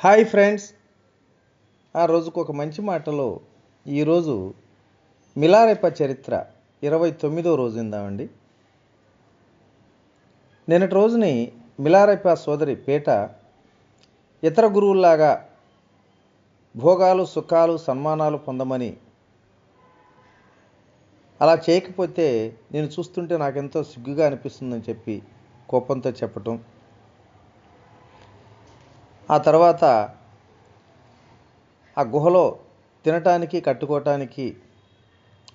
Hi friends. ఆ రోజుకు ఒక మంచి మాటలో ఈరోజు మిలారెప్ప చరిత్ర ఇరవై తొమ్మిదో రోజు ఇందామండి నిన్నటి రోజుని మిలారెప్ప సోదరి పేట ఇతర గురువుల్లాగా భోగాలు సుఖాలు సన్మానాలు పొందమని అలా చేయకపోతే నేను చూస్తుంటే నాకెంతో సిగ్గుగా అనిపిస్తుందని చెప్పి కోపంతో చెప్పటం ఆ తర్వాత ఆ గుహలో తినటానికి కట్టుకోవటానికి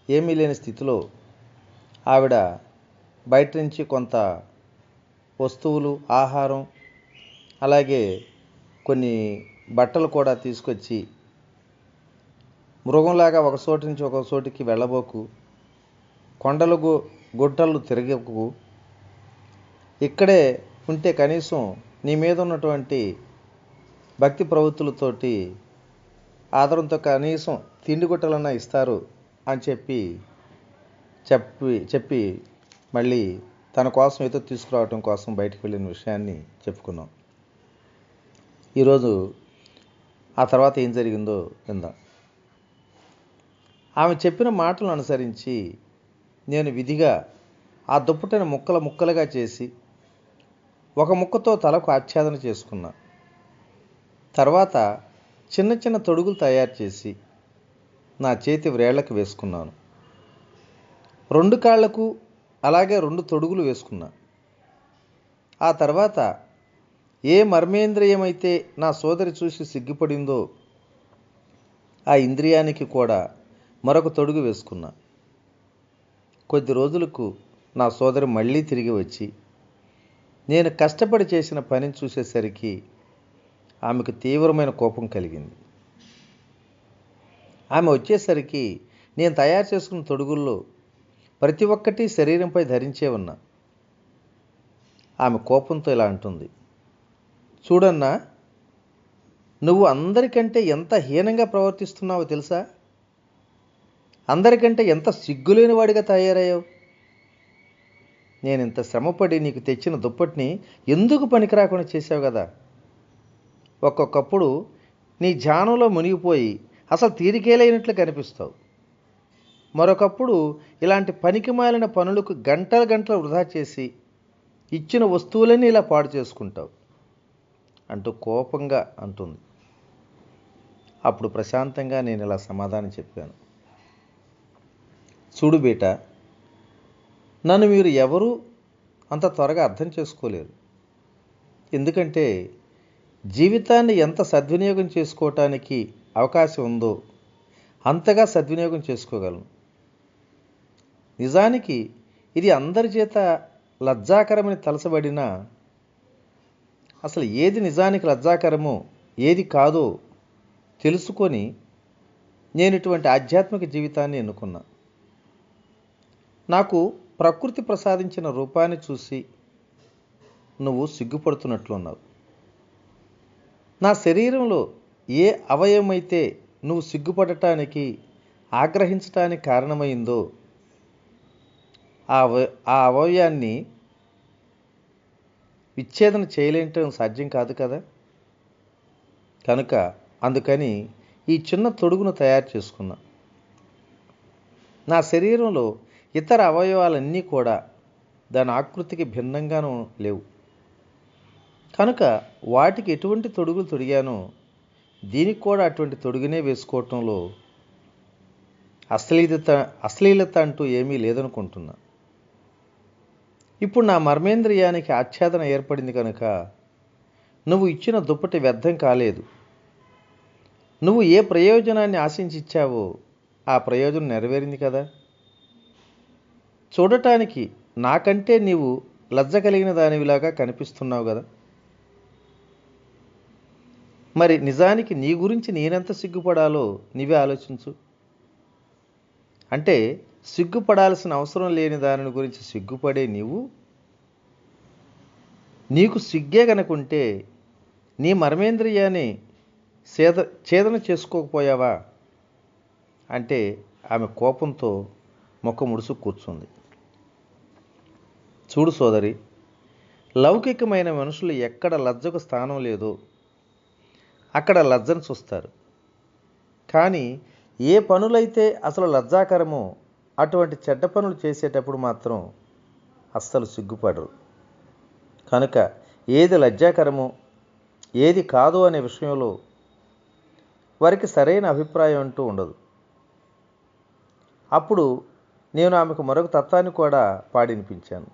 ఏమీ లేని స్థితిలో ఆవిడ బయట నుంచి కొంత వస్తువులు ఆహారం అలాగే కొన్ని బట్టలు కూడా తీసుకొచ్చి మృగంలాగా ఒక చోటు నుంచి ఒక చోటికి వెళ్ళబోకు కొండలు గు గుట్టలు తిరగకు. ఇక్కడే ఉంటే కనీసం నీ మీద ఉన్నటువంటి భక్తి ప్రవృత్తులతోటి ఆదరంతో కనీసం తిండి గుట్టలన్నా ఇస్తారు అని చెప్పి చెప్పి చెప్పి మళ్ళీ తన కోసం ఏదో తీసుకురావటం కోసం బయటికి వెళ్ళిన విషయాన్ని చెప్పుకున్నాం. ఈరోజు ఆ తర్వాత ఏం జరిగిందో విందాం. ఆమె చెప్పిన మాటలను అనుసరించి నేను విధిగా ఆ దుప్పటిని ముక్కల ముక్కలుగా చేసి ఒక ముక్కతో తలకు ఆచ్ఛాదన చేసుకున్నా. తర్వాత చిన్న చిన్న తొడుగులు తయారు చేసి నా చేతి వ్రేళ్ళకు వేసుకున్నాను. రెండు కాళ్ళకు అలాగే రెండు తొడుగులు వేసుకున్నా. ఆ తర్వాత ఏ మర్మేంద్రియమైతే నా సోదరి చూసి సిగ్గుపడిందో ఆ ఇంద్రియానికి కూడా మరొక తొడుగు వేసుకున్నా. కొద్ది రోజులకు నా సోదరి మళ్ళీ తిరిగి వచ్చి నేను కష్టపడి చేసిన పని చూసేసరికి ఆమెకు తీవ్రమైన కోపం కలిగింది. ఆమె వచ్చేసరికి నేను తయారు చేసుకున్న తొడుగుల్లో ప్రతి ఒక్కటి శరీరంపై ధరించే ఉన్నా. ఆమె కోపంతో ఇలా అంటుంది చూడన్నా నువ్వు అందరికంటే ఎంత హీనంగా ప్రవర్తిస్తున్నావో తెలుసా? అందరికంటే ఎంత సిగ్గులేని వాడిగా తయారయ్యావు? నేను ఇంత శ్రమపడి నీకు తెచ్చిన దుప్పటిని ఎందుకు పనికిరాకుండా చేసావు కదా? ఒక్కొక్కప్పుడు నీ ధ్యానంలో మునిగిపోయి అసలు తీరికేలైనట్లు కనిపిస్తావు. మరొకప్పుడు ఇలాంటి పనికి మాలిన పనులకు గంటల గంటలు వృధా చేసి ఇచ్చిన వస్తువులన్నీ ఇలా పాడు చేసుకుంటావు అంటూ కోపంగా అంటుంది. అప్పుడు ప్రశాంతంగా నేను ఇలా సమాధానం చెప్పాను. చూడు బేట నన్ను మీరు ఎవరూ అంత త్వరగా అర్థం చేసుకోలేరు. ఎందుకంటే జీవితాన్ని ఎంత సద్వినియోగం చేసుకోవటానికి అవకాశం ఉందో అంతగా సద్వినియోగం చేసుకోగలను నిజానికి ఇది అందరి చేత లజ్జాకరమని తలసబడిన అసలు ఏది నిజానికి లజ్జాకరమో ఏది కాదో తెలుసుకొని నేను ఇటువంటి ఆధ్యాత్మిక జీవితాన్ని ఎన్నుకున్నా. నాకు ప్రకృతి ప్రసాదించిన రూపాన్ని చూసి నువ్వు సిగ్గుపడుతున్నట్లున్నావు. నా శరీరంలో ఏ అవయవమైతే నువ్వు సిగ్గుపడటానికి ఆగ్రహించటానికి కారణమైందో ఆ అవ ఆ అవయవాన్ని విచ్ఛేదన చేయలేటం సాధ్యం కాదు కదా? కనుక అందుకని ఈ చిన్న తొడుగును తయారు చేసుకున్నా. నా శరీరంలో ఇతర అవయవాలన్నీ కూడా దాని ఆకృతికి భిన్నంగానూ లేవు. కనుక వాటికి ఎటువంటి తొడుగులు తొడిగానో దీనికి కూడా అటువంటి తొడుగునే వేసుకోవటంలో అశ్లీలత అశ్లీలత అంటూ ఏమీ లేదనుకుంటున్నా. ఇప్పుడు నా మర్మేంద్రియానికి ఆచ్ఛాదన ఏర్పడింది కనుక నువ్వు ఇచ్చిన దుప్పటి వ్యర్థం కాలేదు. నువ్వు ఏ ప్రయోజనాన్ని ఆశించి ఇచ్చావో ఆ ప్రయోజనం నెరవేరింది కదా. చూడటానికి నాకంటే నీవు లజ్జ కలిగిన దానివిలాగా కనిపిస్తున్నావు కదా. మరి నిజానికి నీ గురించి నేనెంత సిగ్గుపడాలో నీవే ఆలోచించు. అంటే సిగ్గుపడాల్సిన అవసరం లేని దానిని గురించి సిగ్గుపడే నీవు నీకు సిగ్గే కనుకుంటే నీ మర్మేంద్రియాన్ని సేద ఛేదన చేసుకోకపోయావా? అంటే ఆమె కోపంతో ముఖం ముడుసు కూర్చుంది. చూడు సోదరి లౌకికమైన మనుషులు ఎక్కడ లజ్జకు స్థానం లేదో అక్కడ లజ్జను చూస్తారు. కానీ ఏ పనులైతే అసలు లజ్జాకరమో అటువంటి చెడ్డ పనులు చేసేటప్పుడు మాత్రం అస్సలు సిగ్గుపడరు. కనుక ఏది లజ్జాకరమో ఏది కాదు అనే విషయంలో వారికి సరైన అభిప్రాయం అంటూ ఉండదు. అప్పుడు నేను ఆమెకు మరొక తత్వాన్ని కూడా పాడినిపించాను.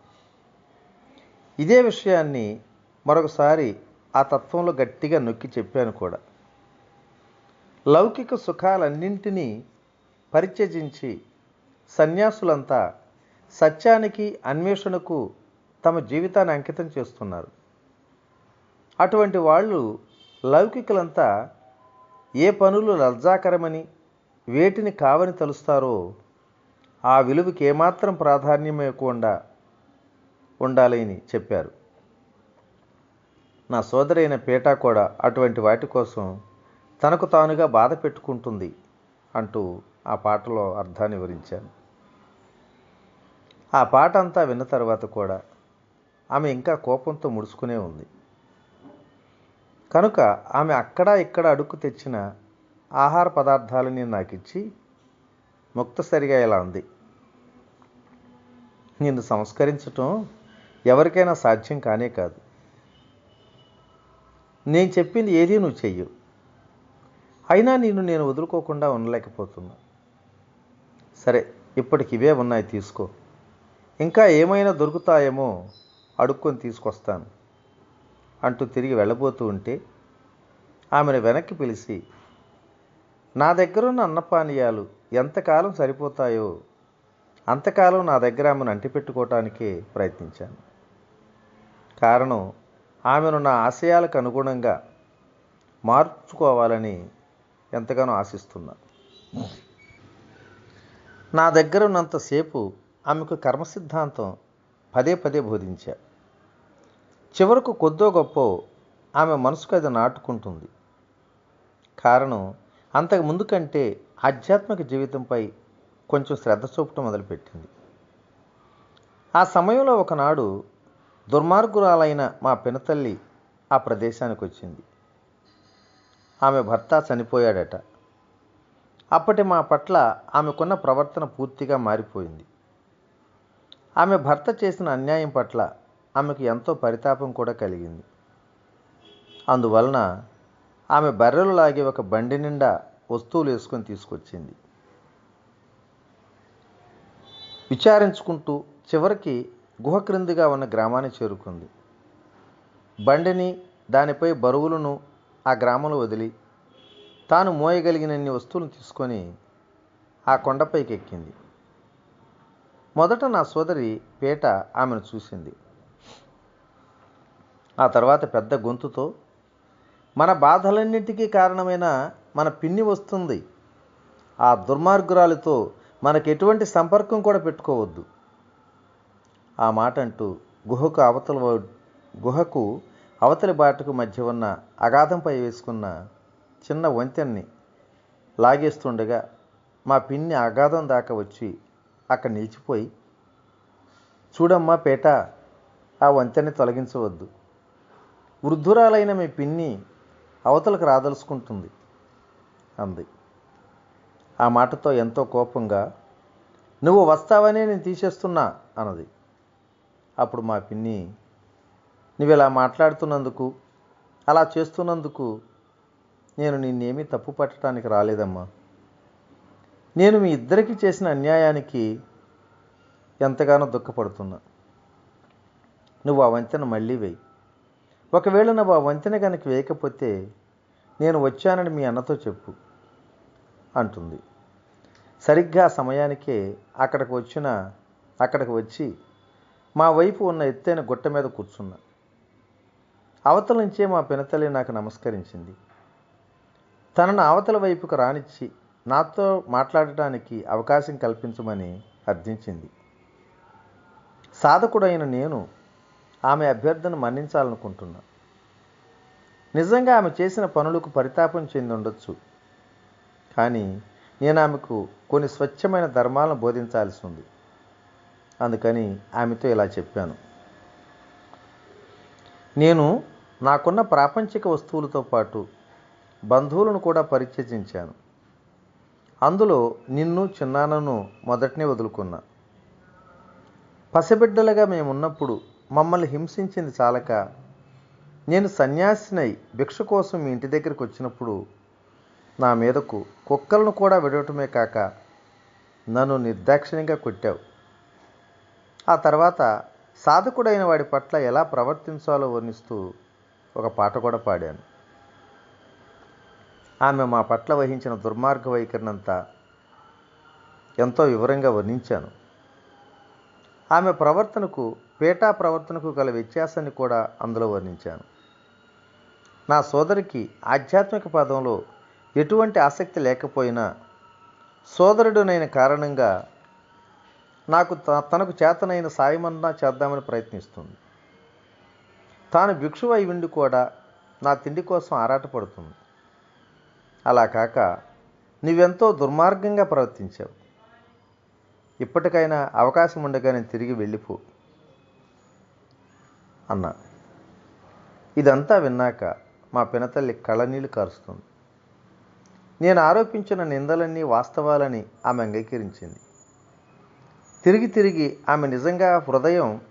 ఇదే విషయాన్ని మరొకసారి ఆ తత్వంలో గట్టిగా నొక్కి చెప్పాను కూడా. లౌకిక సుఖాలన్నింటినీ పరిత్యజించి సన్యాసులంతా సత్యానికి అన్వేషణకు తమ జీవితాన్ని అంకితం చేస్తున్నారు. అటువంటి వాళ్ళు లౌకికులంతా ఏ పనులు లజ్జాకరమని వేటిని కావని తలుస్తారో ఆ విలువకి ఏమాత్రం ప్రాధాన్యం ఇవ్వకుండా ఉండాలని చెప్పారు. నా సోదరైన పేటా కూడా అటువంటి వాటి కోసం తనకు తానుగా బాధ పెట్టుకుంటుంది అంటూ ఆ పాటలో అర్థాన్ని వివరించాను. ఆ పాట అంతా విన్న తర్వాత కూడా ఆమె ఇంకా కోపంతో ముడుచుకునే ఉంది. కనుక ఆమె అక్కడ ఇక్కడ అడుక్కు తెచ్చిన ఆహార పదార్థాలని నాకు ఇచ్చి ముక్తసరిగా ఇలా ఉంది నిన్ను సంస్కరించటం ఎవరికైనా సాధ్యం కానే కాదు. నేను చెప్పింది ఏదీ నువ్వు చెయ్యు. అయినా నిన్ను నేను వదులుకోకుండా ఉండలేకపోతున్నా. సరే ఇప్పటికి ఇవే ఉన్నాయి తీసుకో. ఇంకా ఏమైనా దొరుకుతాయేమో అడుక్కొని తీసుకొస్తాను అంటూ తిరిగి వెళ్ళబోతూ ఉంటే ఆమెను వెనక్కి పిలిచి నా దగ్గరున్న అన్నపానీయాలు ఎంతకాలం సరిపోతాయో అంతకాలం నా దగ్గర ఆమెను అంటిపెట్టుకోవటానికే ప్రయత్నించాను. కారణం ఆమెను నా ఆశయాలకు అనుగుణంగా మార్చుకోవాలని ఎంతగానో ఆశిస్తున్నా. నా దగ్గర ఉన్నంతసేపు ఆమెకు కర్మ సిద్ధాంతం పదే పదే బోధించా. చివరకు కొద్దో గొప్ప ఆమె మనసుకు అది నాటుకుంటుంది. కారణం అంతకు ముందు కంటే ఆధ్యాత్మిక జీవితంపై కొంచెం శ్రద్ధ చూపటం మొదలుపెట్టింది. ఆ సమయంలో ఒకనాడు దుర్మార్గురాలైన మా పినతల్లి ఆ ప్రదేశానికి వచ్చింది ఆమె భర్త చనిపోయాడట. అప్పటి మా పట్ల ఆమెకున్న ప్రవర్తన పూర్తిగా మారిపోయింది. ఆమె భర్త చేసిన అన్యాయం పట్ల ఆమెకు ఎంతో పరితాపం కూడా కలిగింది. అందువలన ఆమె బర్రెలు లాగే ఒక బండి నిండా వస్తువులు వేసుకొని తీసుకొచ్చింది. విచారించుకుంటూ చివరికి గుహ క్రిందిగా ఉన్న గ్రామాన్ని చేరుకుంది. బండిని దానిపై బరువులను ఆ గ్రామంలో వదిలి తాను మోయగలిగినన్ని వస్తువులను తీసుకొని ఆ కొండపైకి ఎక్కింది మొదట నా సోదరి పేట ఆమెను చూసింది. ఆ తర్వాత పెద్ద గొంతుతో మన బాధలన్నింటికీ కారణమైన మన పిన్ని వస్తుంది. ఆ దుర్మార్గురాలితో మనకు ఎటువంటి సంపర్కం కూడా పెట్టుకోవద్దు. ఆ మాట అంటూ గుహకు అవతల గుహకు అవతలి బాటకు మధ్య ఉన్న అగాధంపై వేసుకున్న చిన్న వంతెన్ని లాగేస్తుండగా మా పిన్ని అగాధం దాకా వచ్చి అక్కడ నిలిచిపోయి చూడమ్మా పేట ఆ వంతెన్ని తొలగించవద్దు. వృద్ధురాలైన మీ పిన్ని అవతలకు రాదలుచుకుంటుంది అంది. ఆ మాటతో ఎంతో కోపంగా నువ్వు వస్తావనే నేను తీసేస్తున్నా అన్నది. అప్పుడు మా పిన్ని నువ్వు ఇలా మాట్లాడుతున్నందుకు అలా చేస్తున్నందుకు నేను నిన్నేమీ తప్పు పట్టడానికి రాలేదమ్మా. నేను మీ ఇద్దరికి చేసిన అన్యాయానికి ఎంతగానో దుఃఖపడుతున్నా. నువ్వు ఆ వంతెన మళ్ళీ వేయి. ఒకవేళ నువ్వు ఆ వంతెన కనుక వేయకపోతే నేను వచ్చానని మీ అన్నతో చెప్పు అంటుంది. సరిగ్గా సమయానికే అక్కడికి వచ్చిన అక్కడికి వచ్చి మా వైపు ఉన్న ఎత్తైన గుట్ట మీద కూర్చున్నా. అవతల నుంచే మా పినతల్లి నాకు నమస్కరించింది. తనను అవతల వైపుకు రానిచ్చి నాతో మాట్లాడటానికి అవకాశం కల్పించమని అర్థించింది. సాధకుడైన నేను ఆమె అభ్యర్థన మన్నించాలనుకుంటున్నా. నిజంగా ఆమె చేసిన పనులకు పరితాపం చెంది ఉండొచ్చు. కానీ నేను ఆమెకు కొన్ని స్వచ్ఛమైన ధర్మాలను బోధించాల్సి ఉంది. అందుకని ఆమెతో ఇలా చెప్పాను. నేను నాకున్న ప్రాపంచిక వస్తువులతో పాటు బంధువులను కూడా పరిత్యజించాను అందులో నిన్ను చిన్నానను మొదటనే వదులుకున్నా. పసిబిడ్డలుగా మేమున్నప్పుడు మమ్మల్ని హింసించింది చాలక నేను సన్యాసినై భిక్ష కోసం మీ ఇంటి దగ్గరికి వచ్చినప్పుడు నా మీదకు కుక్కలను కూడా విడవటమే కాక నన్ను నిర్దాక్షిణ్యంగా కొట్టావు. ఆ తర్వాత సాధకుడైన వాడి పట్ల ఎలా ప్రవర్తించాలో వర్ణిస్తూ ఒక పాట కూడా పాడాను. ఆమె మా పట్ల వహించిన దుర్మార్గ వైఖరినంతా ఎంతో వివరంగా వర్ణించాను. ఆమె ప్రవర్తనకు పేటా ప్రవర్తనకు గల వ్యత్యాసాన్ని కూడా అందులో వర్ణించాను. నా సోదరికి ఆధ్యాత్మిక పదంలో ఎటువంటి ఆసక్తి లేకపోయినా సోదరుడునైన కారణంగా నాకు త- తనకు చేతనైన సాయమన్నా చేద్దామని ప్రయత్నిస్తుంది. తాను భిక్షువు అయి ఉండి కూడా నా తిండి కోసం ఆరాటపడుతుంది. అలా కాక నువ్వెంతో దుర్మార్గంగా ప్రవర్తించావు. ఇప్పటికైనా అవకాశం ఉండగా నేను తిరిగి వెళ్ళిపో అన్నా. ఇదంతా విన్నాక మా పినతల్లి కళ్ళనీళ్ళు కారుస్తుంది. నేను ఆరోపించిన నిందలన్నీ వాస్తవాలని ఆమె అంగీకరించింది. తిరిగి తిరిగి ఆమె నిజంగా హృదయం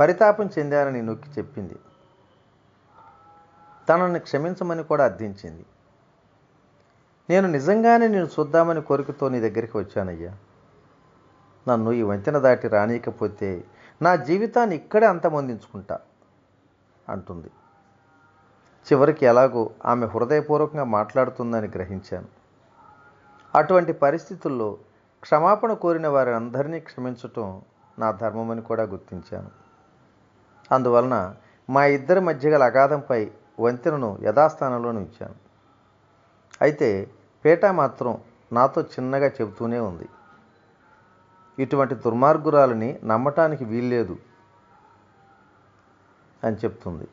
పరితాపం చెందానని నొక్కి చెప్పింది. తనని క్షమించమని కూడా అర్థించింది. నేను నిజంగానే నేను చూద్దామని కోరికతో నీ దగ్గరికి వచ్చానయ్యా. నన్ను ఈ వంతెన దాటి రానీయకపోతే నా జీవితాన్ని ఇక్కడే అంతమొందించుకుంటా అంటుంది. చివరికి ఎలాగో ఆమె హృదయపూర్వకంగా మాట్లాడుతుందని గ్రహించాను. అటువంటి పరిస్థితుల్లో క్షమాపణ కోరిన వారి అందరినీ క్షమించటం నా ధర్మమని కూడా గుర్తించాను. అందువలన మా ఇద్దరి మధ్య గల అగాధంపై వంతెనను యథాస్థానంలో ఉంచాను అయితే పేట మాత్రం నాతో చిన్నగా చెబుతూనే ఉంది. ఇటువంటి దుర్మార్గురాలని నమ్మటానికి వీల్లేదు అని చెప్తుంది.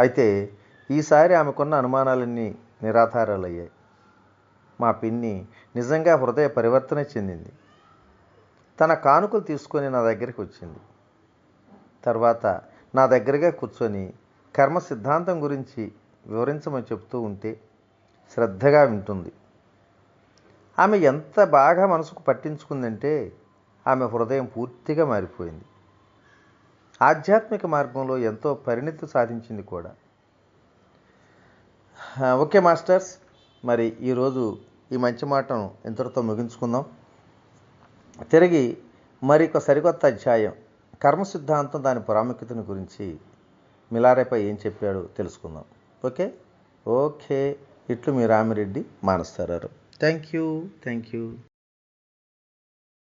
అయితే ఈసారి ఆమెకున్న అనుమానాలన్నీ నిరాధారాలయ్యాయి. మా పిన్ని నిజంగా హృదయ పరివర్తన చెందింది. తన కానుకలు తీసుకొని నా దగ్గరికి వచ్చింది. తర్వాత నా దగ్గరగా కూర్చొని కర్మ సిద్ధాంతం గురించి వివరించమని చెప్తూ ఉంటే శ్రద్ధగా వింటుంది. ఆమె ఎంత బాగా మనసుకు పట్టించుకుందంటే ఆమె హృదయం పూర్తిగా మారిపోయింది. ఆధ్యాత్మిక మార్గంలో ఎంతో పరిణితి సాధించింది కూడా. ఓకే మాస్టర్స్ మరి ఈరోజు ఈ మంచి మాటను ఇంతటితో ముగించుకుందాం. తిరిగి మరి ఒక సరికొత్త అధ్యాయం కర్మ సిద్ధాంతం దాని ప్రాముఖ్యతను గురించి మిలారేపై ఏం చెప్పాడో తెలుసుకుందాం. ఓకే? ఓకే. ఇట్లు మీ రామిరెడ్డి మానస్తారు థ్యాంక్ యూ థ్యాంక్ యూ